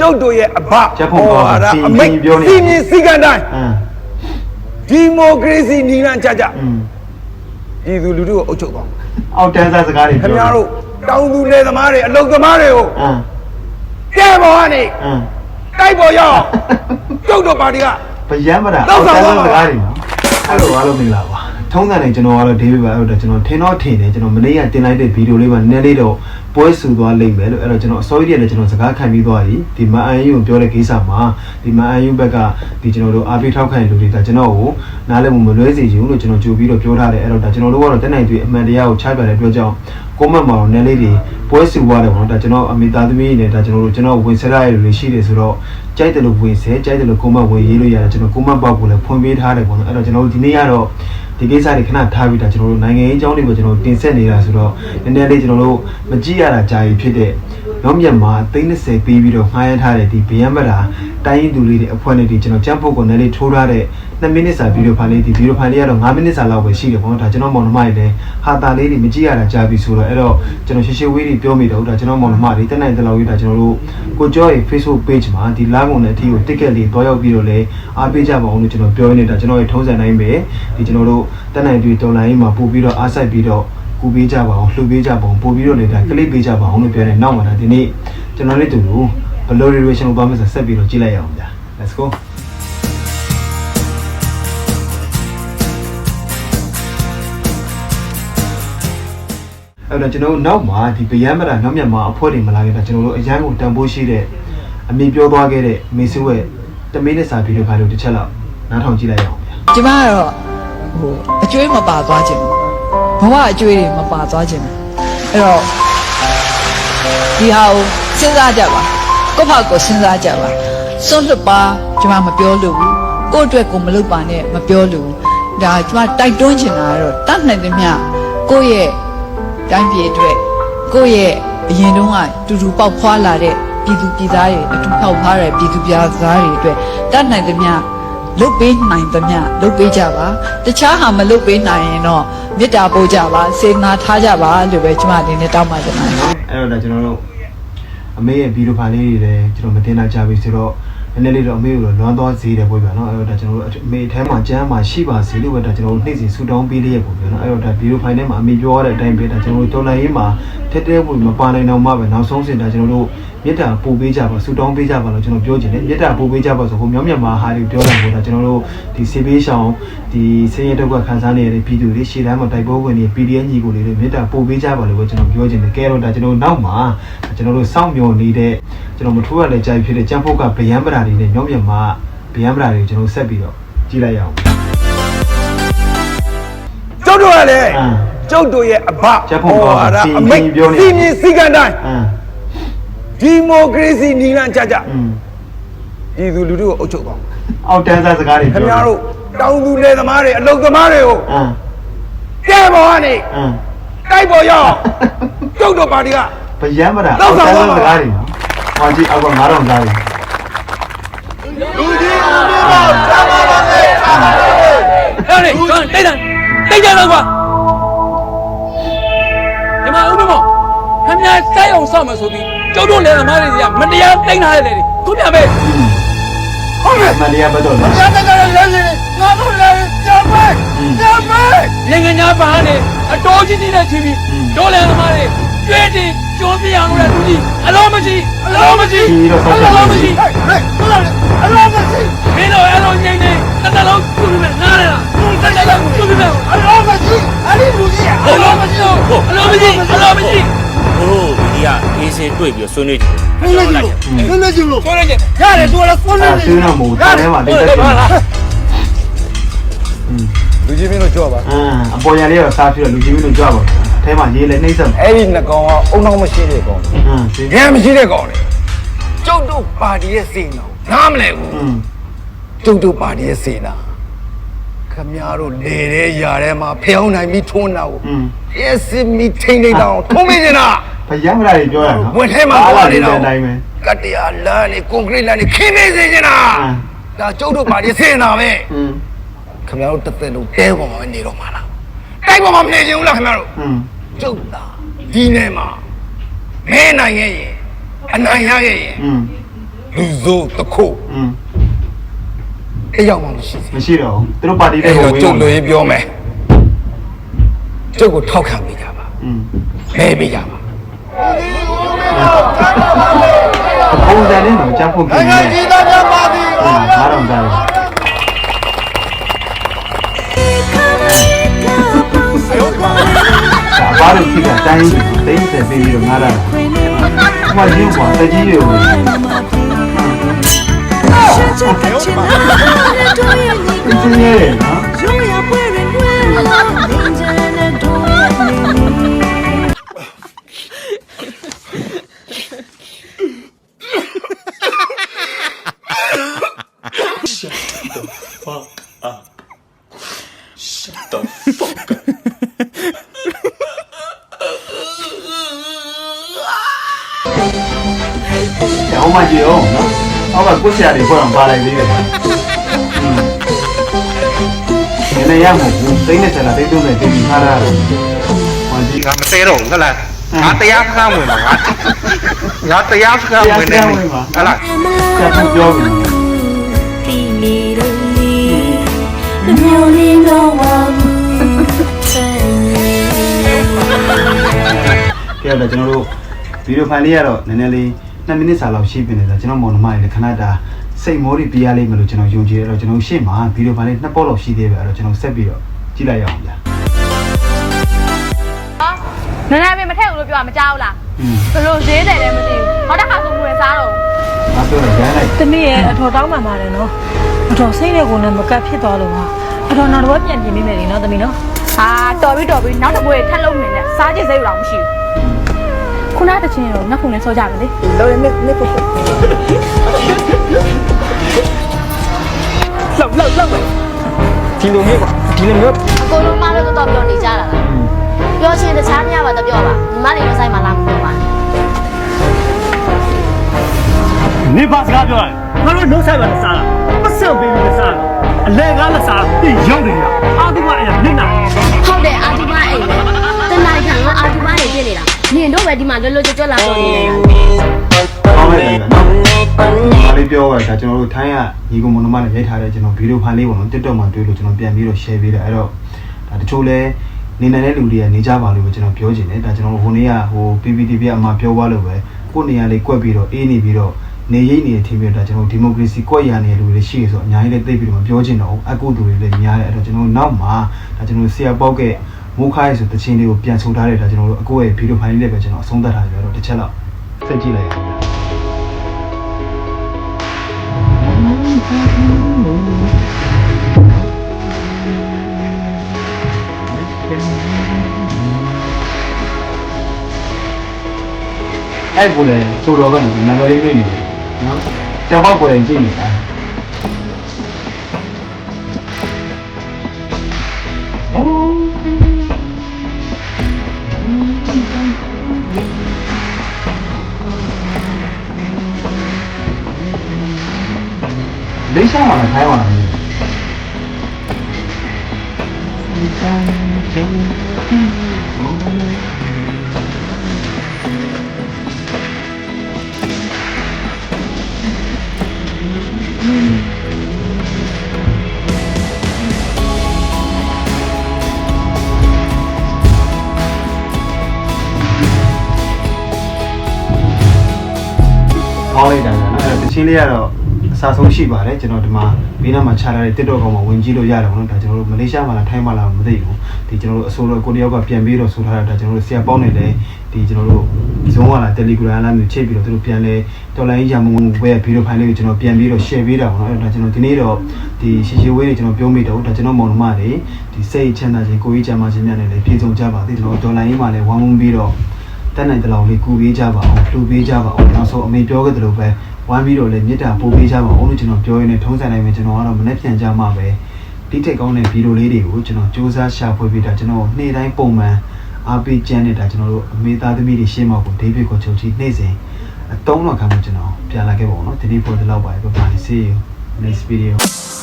ကျုပ်တို့ရဲ့အဘချက်ဖို့ကောင်းဒါစီအမိတ်စီပြောနေစီမြင်စီကံတိုင်းအင်းဒီမိုကရေစီနီလန်းကြကြอืมပြည်သူလူထုကိုအုပ်ချုပ်ပါအောက်တန်းစားစကားတွေခင်ဗျားတို့တောင်သူလယ်သမားတွေအလုပ်သမားတွေကိုအင်းကဲပေါ်ကနေအင်းတိုက်ပေါ်ရောက်အောင်ကျုပ်တို့ပါတီကဗယံမတာလောက်ဆောင်ပါစကားတွေနော်အဲ့လိုအားလုံးမင်္ဂလာပါ ထုံးစံနေကျွန်တော်ကတော့ဒေးဗစ်ပါအဲ့တော့ကျွန်တော်ထင်တော့ထင်တယ်ကျွန်တော်မနေ့ကတင်လိုက်တဲ့ဗီဒီယိုလေးမှာနည်းနည်းလေးတော့ပွဲဆူသွားလိမ့်မယ်လို့အဲ့တော့ကျွန်တော်အစောကြီးတည်းလည်းကျွန်တော်စကားခံပြီးသွားပြီဒီမအန်ယူကိုပြောတဲ့ကိစ္စမှာဒီမအန်ယူဘက်ကဒီကျွန်တော်တို့အားပေးထောက်ခံလူတွေကကျွန်တော်ကိုနားလည်မှုမလွဲစေချင်ဘူးလို့ကျွန်တော်ကြိုပြီးတော့ပြောထားတယ်အဲ့တော့ဒါကျွန်တော်တို့ကတော့တက်နိုင်တွေ့အမှန်တရားကိုချပြတဲ့အတွက်ကြောင့်ကွန်မန့်မှာတော့နည်းလေးတွေပွဲဆူသွားတယ်ပေါ့နော်ဒါကျွန်တော်အမိသားသမီးနဲ့ဒါကျွန်တော်တို့ကျွန်တော်ဝင်ဆက်ရရလို့ရှိတယ်ဆိုတော့ကြိုက်တယ်လို့ဝင်ဆဲကြိုက်တယ်လို့ကွန်မန့်ဝင်ရေးလို့ရတယ်ကျွန်တော်ကွန်မန့်ပေါက်ကိုလည်းဖွင့်ပေးထားတယ်ပေါ့နော်အဲ့တော့ကျွန်တော်တို့ဒီနေ့ကတော့ ဒီကိစ္စတွေခဏထားပြီးတာကျွန်တော်တို့နိုင်ငံရေးအကြောင်းတွေကိုကျွန်တော်တင်ဆက်နေတာဆိုတော့နည်းနည်းလေးကျွန်တော်တို့မကြည့်ရတာကြာပြီဖြစ်တဲ့ နောက်မြန်မာအသိန်း30ပေးပြီးတော့ငှားရမ်းထားတဲ့ဒီဗယံမတာတိုင်းရင်သူလေးတွေအဖွဲ့နဲ့ဒီကျွန်တော်ကြမ်းပုတ်ကိုနည်းလေးထိုးထားတဲ့2မိနစ်စာဗီဒီယိုဖိုင်လေးဒီဗီဒီယိုဖိုင်လေးကတော့9မိနစ်စာလောက်ပဲရှိတယ်ပေါ့နော်ဒါကျွန်တော်မောင်နှမတွေလည်းဟာတာလေးတွေမကြည့်ရတာကြာပြီဆိုတော့အဲ့တော့ကျွန်တော်ရှေ့ရှေ့ဝေးတွေပြောမိတော့ဒါကျွန်တော်မောင်နှမတွေတက်နိုင်တဲ့လောက်ရေးဒါကျွန်တော်တို့ကိုကျော်ရဲ့ Facebook page မှာဒီလာကုန်တဲ့အထီကို ticket လေးတွားရောက်ပြီးတော့လည်းအားပေးကြပါအောင်လို့ကျွန်တော်ပြောနေတာကျွန်တော်ရဲ့ထုံးစံတိုင်းပဲဒီကျွန်တော်တို့တက်နိုင်ပြီးတော်လိုင်းမှာပို့ပြီးတော့အားစိုက်ပြီးတော့ ကူပေးကြပါအောင်လှူပေးကြပါအောင်ပို့ပြီးတော့လည်းဒါကလစ်ပေးကြပါအောင်လို့ပြောနေနောက်မှာဒါဒီနေ့ကျွန်တော်လေးတူလို့ဘလို relation ကိုပါမယ်ဆိုဆက်ပြီးတော့ကြည့်လိုက်ရအောင်ဗျာ let's go အဲ့တော့ကျွန်တော်တို့နောက်မှာဒီဗယံမတာနောက်မြန်မာအဖွဲ့တွေမလာခင်တာကျွန်တော်တို့အရန်ကိုတန်ဖိုးရှိတဲ့အမေပြောသွားခဲ့တဲ့အမေစုရဲ့တမင်းနဲ့စာဗီဒီယိုဖိုင်လို့တစ်ချက်လောက်နားထောင်ကြည့်လိုက်ရအောင်ဗျာကျမကတော့ဟိုအကျွေးမပါသွားခြင်းဘူး ဘဝအကျွေးတွေမပါသွားခြင်းဘူးအဲ့တော့ဒီဟာကိုစဉ်းစားကြပါကိုယ့်ဘာကိုစဉ်းစားကြပါစွန့်လွတ်ပါကျမမပြောလို့ဘူးကိုယ့်အတွက်ကိုမလုပ်ပါနဲ့မပြောလို့ဘူးဒါကျမတိုက်တွန်းချင်တာကတော့တတ်နိုင်သမျှကိုယ့်ရဲ့တိုင်းပြည်အတွက်ကိုယ့်ရဲ့အရင်တုန်းကတူတူပေါက်ဖွာလာတဲ့ပြည်သူပြည်သားတွေအတူပေါက်ဖွာတဲ့ပြည်သူပြည်သားတွေအတွက်တတ်နိုင်သမျှ လုတ်ပေးနိုင်သမျှလုတ်ပေးကြပါတခြားဟာမလုတ်ပေးနိုင်ရင်တော့မေတ္တာပို့ကြပါစေနာထားကြပါလို့ပဲကျွန်မဒီနေ့တောင်းပါချင်ပါတယ်အဲ့တော့ဒါကျွန်တော်တို့အမေရဲ့ဗီဒီယိုဖိုင်လေးတွေလည်းကျွန်တော်မတင်တာကြပြီဆိုတော့နည်းနည်းလေးတော့အမေကိုတော့လွမ်းသွားစေတယ်ပေါ့ဗျာနော်အဲ့တော့ဒါကျွန်တော်တို့အမေအထဲမှာကျမ်းမှာရှိပါစေလို့ပဲဒါကျွန်တော်တို့နှိမ့်စီဆူတောင်းပေးလေးရပေါ့ဗျာနော်အဲ့တော့ဒါဗီဒီယိုဖိုင်ထဲမှာအမေပြောရတဲ့အတိုင်းပဲဒါကျွန်တော်တို့တော်လိုင်းရေးမှာထက်တဲ့ဘူးမပါနိုင်တော့မှပဲနောက်ဆုံးစင်ဒါကျွန်တော်တို့မေတ္တာပို့ပေးကြပါဆူတောင်းပေးကြပါလို့ကျွန်တော်ပြောချင်တယ်မေတ္တာပို့ပေးကြပါဆိုဟိုမြောင်းမြန်မာဟာတွေပြောတာပေါ့ဒါကျွန်တော်တို့ဒီစေဘေးရှောင်းဒီဆင်းရဲဒုက္ခခံစားနေရတဲ့ပြည်သူတွေရှေ့တန်းမှာတိုက်ပွဲဝင်နေ PDN ညီကိုလေးတွေမေတ္တာပို့ပေးကြပါလို့ပဲကျွန်တော်ပြောချင်တယ်ကဲတော့ဒါကျွန်တော်နောက်မှာကျွန်တော်တို့စောင့်မျှော်နေတဲ့ကျွန်တော်မထိုးရတဲ့ကြိုက်ဖြစ်တဲ့ကျန်းဖို့ကဗျံပရာတွေနဲ့မြောင်းမြန်မာဗျံပရာတွေကျွန်တော်ဆက်ပြီးတော့ကြည့်လိုက်ရအောင်ကျုပ်တို့ကလည်းအင်းကျုပ်တို့ရဲ့အဘချက်ဖို့ကောင်းဒါစီအမိတ်စီပြောနေစီမြင်စီကံတိုင်းအင်း ဒီမိုကရေစီနီလန်းကြကြอืมပြည်သူလူထုကိုအုပ်ချုပ်ပါအောက်တန်းစားစကားတွေခင်ဗျားတို့တောင်သူလယ်သမားတွေအလုပ်သမားတွေကိုအင်းကဲပေါ်ကနေအင်းတိုက်ပေါ်ရောက်အောင်ကျုပ်တို့ပါတီကဗျံပရာလောက်ဆောင်ပါစကားတွေနော်ဟောကြည့်အောက်က9000စားတွေအဲ့လေကွန်တိတ်တန်တိတ်ကြတော့ကွာဒီမှာဦးမမော ခမညာစိုက်အောင်ဆောက်မယ်ဆိုပြီးကျုပ်တို့လည်းသမားတွေစီကမတရားတိတ်ထားတဲ့လေတွေခုပြပဲဟုတ်ကဲ့မန္တလေးဘက်တော့လေငါတကယ်လည်းလည်းငါတို့လည်းကြမ်းပဲကြမ်းပဲငငညာပါနေအတော်ကြီးကြီးနဲ့ချင်းပြီးတို့လည်းသမားတွေကျွဲတင်ကျုံးပြအောင်လို့လူကြီးအလုံးမရှိအလုံးမရှိဒီတော့အဆောက်လုံးတယ်မရှိဟဲ့ဟဲ့ဟုတ်လား အေးစင်တွေ့ပြီးတော့ဆွေးနွေးကြတယ်နည်းနည်းကြည့်လို့နည်းနည်းကြည့်လို့ဆိုရကြရတယ်သူကလည်းဆွမ်းနေအဲဆွေးနွေးမှုတန်းထဲမှာတိတ်တက်တယ်လူကြီးမင်းတို့ကြောက်ပါအင်းအပေါ်ရလေးတော့စားပြီးတော့လူကြီးမင်းတို့ကြွပါဘူးအထဲမှာရေးလဲနှိမ့်ဆက်မှာအဲ့ဒီနှကောင်ကအုံနောက်မရှိတဲ့ကောင်အင်းဒီငယ်မရှိတဲ့ကောင်လေကျုပ်တို့ပါတီရဲ့စိတ်နော်နားမလဲဘူးအင်းကျုပ်တို့ပါတီရဲ့စိတ်နာခမရတို့လေတဲ့ຢာထဲမှာဖျောင်းနိုင်ပြီးထွန်းတာကိုအင်းရဲ့စစ်မီထိမ့်နေတောင်ထုံးမင်းနေတာ ဗျံပရာတွေပြောရနော် ဝင်ထဲမှာသွားနေတော့ အတိုင်းပဲ ကတ္တရားလမ်းနေကွန်ကရစ်လမ်းနေခင်းနေစေချင်တာ အင်း ဒါကျုပ်တို့ပါတီစိတ်နာပဲ အင်း ခမရတို့တစ်သက်လုံးတဲပေါ်မှာနေတော့မှာလားတိုက်ပေါ်မှာမနေချင်ဘူးလားခမရတို့ အင်း ကျုပ်သာဒီနေ့မှာမဲနိုင်ရဲ့ရင်အနိုင်ရရဲ့ရင် အင်း လူစိုးတခု อืม အဲ့ရောက်မှမရှိသေး မရှိတော့ဘူးသူတို့ပါတီ ဘူး တဲ့ အဲ့ ကို တော့ ဝေး ကျုပ်လွေပြောမယ်ကျုပ်ကိုထောက်ခံပေးကြပါ อืม လဲပေးကြပါ ပုံစံနဲ့တော့ကြားဖို့ပြင်နေတယ်ကြီးသားများပါသည်ဟာတော့ကြားတယ်ဒါဘာလို့ဖြစ်တာတိုင်းကြီးတိတ်ဆက်ပြီးတော့ငားတာဟိုရင်းကွာတကြီးတွေကိုသူရဲ့နော်။ ဟောမကြည့်အောင်နော်။အောက်ကကိုဆရာတွေပေါ်အောင်ပါလိုက်သေးတယ်။နည်းနည်းရမို့ဘူးသိနေတယ်လားသိတော့တယ်ဒီခါရတော့။ဟောဒီငါမသေးတော့ဘူးဟုတ်လားငါတရားစကားဝင်မှာငါငါတရားစကားဝင်နေဟုတ်လားဆရာကပြောပြီဒီနေတော့လေမျိုးလေးတော့ဝါဘူးဆယ်။ကဲတော့ကျွန်တော်တို့ဗီဒီယိုဖိုင်လေးကတော့နည်းနည်းလေး 2မိနစ်စာလောက်ရှိပြီနေတာကျွန်တော်မောင်နှမတွေလည်းခဏတာစိတ်မောတွေပြရလိမ့်မယ်လို့ကျွန်တော်ယုံကြည်ရတော့ကျွန်တော်ရှေ့မှာဗီဒီယိုဖိုင်လေးနှစ်ပေါက်လောက်ရှိသေးပဲအဲ့တော့ကျွန်တော်ဆက်ပြီးတော့ကြည့်လိုက်ရအောင်ဗျာနည်းနည်းပဲမထည့်ဘူးလို့ပြောတာမကြောက်လား။อืมဘလို့ဈေးတယ်လည်းမသိဘူးဟောတစ်ခါဆိုငွေစားတော့ငါပြောရရမ်းလိုက်သမီးရဲ့အထော်တောင်းမှန်ပါတယ်နော်အထော်စိတ်နဲ့ကိုယ်နဲ့မကတ်ဖြစ်သွားလို့ပါအထော်နောက်တော့ပြန်ပြင်မိမယ်လေနော်သမီးနော်ဟာတော်ပြီတော်ပြီနောက်တစ်ပွဲထပ်လုံးနေနဲ့စားကြည့်စိတ်ရအောင်မရှိဘူး ခုနတချင်းရောငါခုနဲ့ဆောကြမယ်လေလောရနေနေပုတ်လောက်လောက်လောက်ပဲဒီလိုမျိုးဒီလိုမျိုးအကိုလုံးမလို့တော့ပြောနေကြတာလားပြောချင်းတခြားမရပါတော့ပြောပါညီမလေးတို့ဆိုင်မှာလာမပြောပါနဲ့နေပါစကားပြောရတယ်ငါတို့နှုတ်ဆိုင်ပါနဲ့စားတာပတ်စံပေးပြီးနဲ့စားတာအလဲကားနဲ့စားပြီးရောက်နေတာအာဒီမအရာနစ်နာဟုတ်တယ်အာဒီမအိမ်ပဲတနိုင်ခံကအာဒီမအိမ်ဖြစ် နေတာနင်တို့ပဲဒီမှာလွတ်လွတ်ကျွတ်ကျွတ်လာတော့နေနေတာ။ကောင်းလိုက်တယ်နော်။ဒါလေးပြောရတာကျွန်တော်တို့ထိုင်းကညီကောင်မနမနဲ့ရိုက်ထားတဲ့ကျွန်တော်ဗီဒီယိုဖိုင်လေးပေါ့နော် TikTok မှာတွေ့လို့ကျွန်တော်ပြန်ပြီးတော့ share ပေးတယ်အဲ့တော့ဒါတချို့လဲနေနိုင်တဲ့လူတွေကနေကြပါလို့ပဲကျွန်တော်ပြောချင်တယ်ဒါကျွန်တော်ဟိုနေ့ကဟို PPTV အမှပြောသွားလို့ပဲကိုယ်နေရာလေးကွက်ပြီးတော့အေးနေပြီးတော့နေရိပ်နေတဲ့ထင်ပြီးတော့ဒါကျွန်တော်ဒီမိုကရေစီကွက်ရနေတဲ့လူတွေရှိရဆိုအများကြီးလည်းသိပြီးတော့မပြောချင်တော့ဘူးအကုသူတွေလည်းများတယ်အဲ့တော့ကျွန်တော်နောက်မှာဒါကျွန်တော်ဆရာပေါက်က မိုးခိုင်းဆိုတချင်းလေးကိုပြန်ဆိုထားတယ်ဒါကျွန်တော်တို့အကိုရဲ့ဗီဒီယိုဖိုင်လေးလည်းပဲကျွန်တော်အဆုံးသတ်ထားပြီအဲ့တော့တစ်ချက်လောက်ဆက်ကြည့်လိုက်ရအောင်အဲ့ကိုလည်းချိုတော်ကနေနံပါတ်လေးနေနေတယ်နော်ကျောင်းပေါက်ကိုလည်းကြည့်နေတာ လေးရှားမှာထိုင်ပါလားဟောင်းလိုက်တာကနော်အဲ့တချင်းလေးကတော့အ စားဆုံးရှိပါတယ်ကျွန်တော်ဒီမှာဘေးနားမှာခြားထားတဲ့ TikTok ကောင်မှာဝင်ကြည့်လို့ရတယ်ဗောနော်ဒါကျွန်တော်တို့မလေးရှားမှာလားထိုင်းမှာလားမသိဘူးဒီကျွန်တော်တို့အစိုးရကိုတယောက်ကပြန်ပြီးတော့ဆိုထားတာဒါကျွန်တော်တို့ဆရာပေါင်းနေတယ်ဒီကျွန်တော်တို့ဇုံးကလာ Telegram လားမျိုးချိတ်ပြီးတော့သူတို့ပြန်လဲတော်လိုင်းရမုံဝဲဗီဒီယိုဖိုင်လေးကိုကျွန်တော်ပြန်ပြီးတော့ share ပေးတာဗောနော်အဲ့ဒါကျွန်တော်ဒီနေ့တော့ဒီရှီရှီဝေးတွေကျွန်တော်ပြောမိတော့ဒါကျွန်တော်မောင်နှမတွေဒီစိတ်ချမ်းသာခြင်းကိုယ်ကြီးချမ်းသာခြင်းများနဲ့လည်းပြည့်စုံကြပါသေးကျွန်တော်တော်လိုင်းမှာလည်းဝမ်းဝန်းပြီးတော့တက်နိုင်တဲ့လောက်လေးကူပေးကြပါအောင်လှူပေးကြပါအောင်နောက်ဆုံးအမေပြောခဲ့သလိုပဲ ဝမ်းပြီးတော့လည်းမြစ်တာပို့ပေးကြပါဦးလို့ကျွန်တော်ပြောရင်းနဲ့ထုံးစံနိုင်မယ်ကျွန်တော်ကတော့မနေ့ပြန်ကြမှာပဲဒီထိတ်ကောင်းတဲ့ဗီဒီယိုလေးတွေကိုကျွန်တော်စူးစမ်းရှာဖွေပြီးတာကျွန်တော်နေ့တိုင်းပုံမှန်အားပေးကြမ်းနေတာကျွန်တော်တို့အမေသားသမီးတွေရှင်းမှာကိုဒေးဗစ်ကိုချုပ်ချီနေ့စဉ်အတုံးတော့ခံမှကျွန်တော်ပြန်လာခဲ့ပါဦးနော်ဒီနေ့ပေါ်ဒီလောက်ပါပဲဘာလို့ see you next video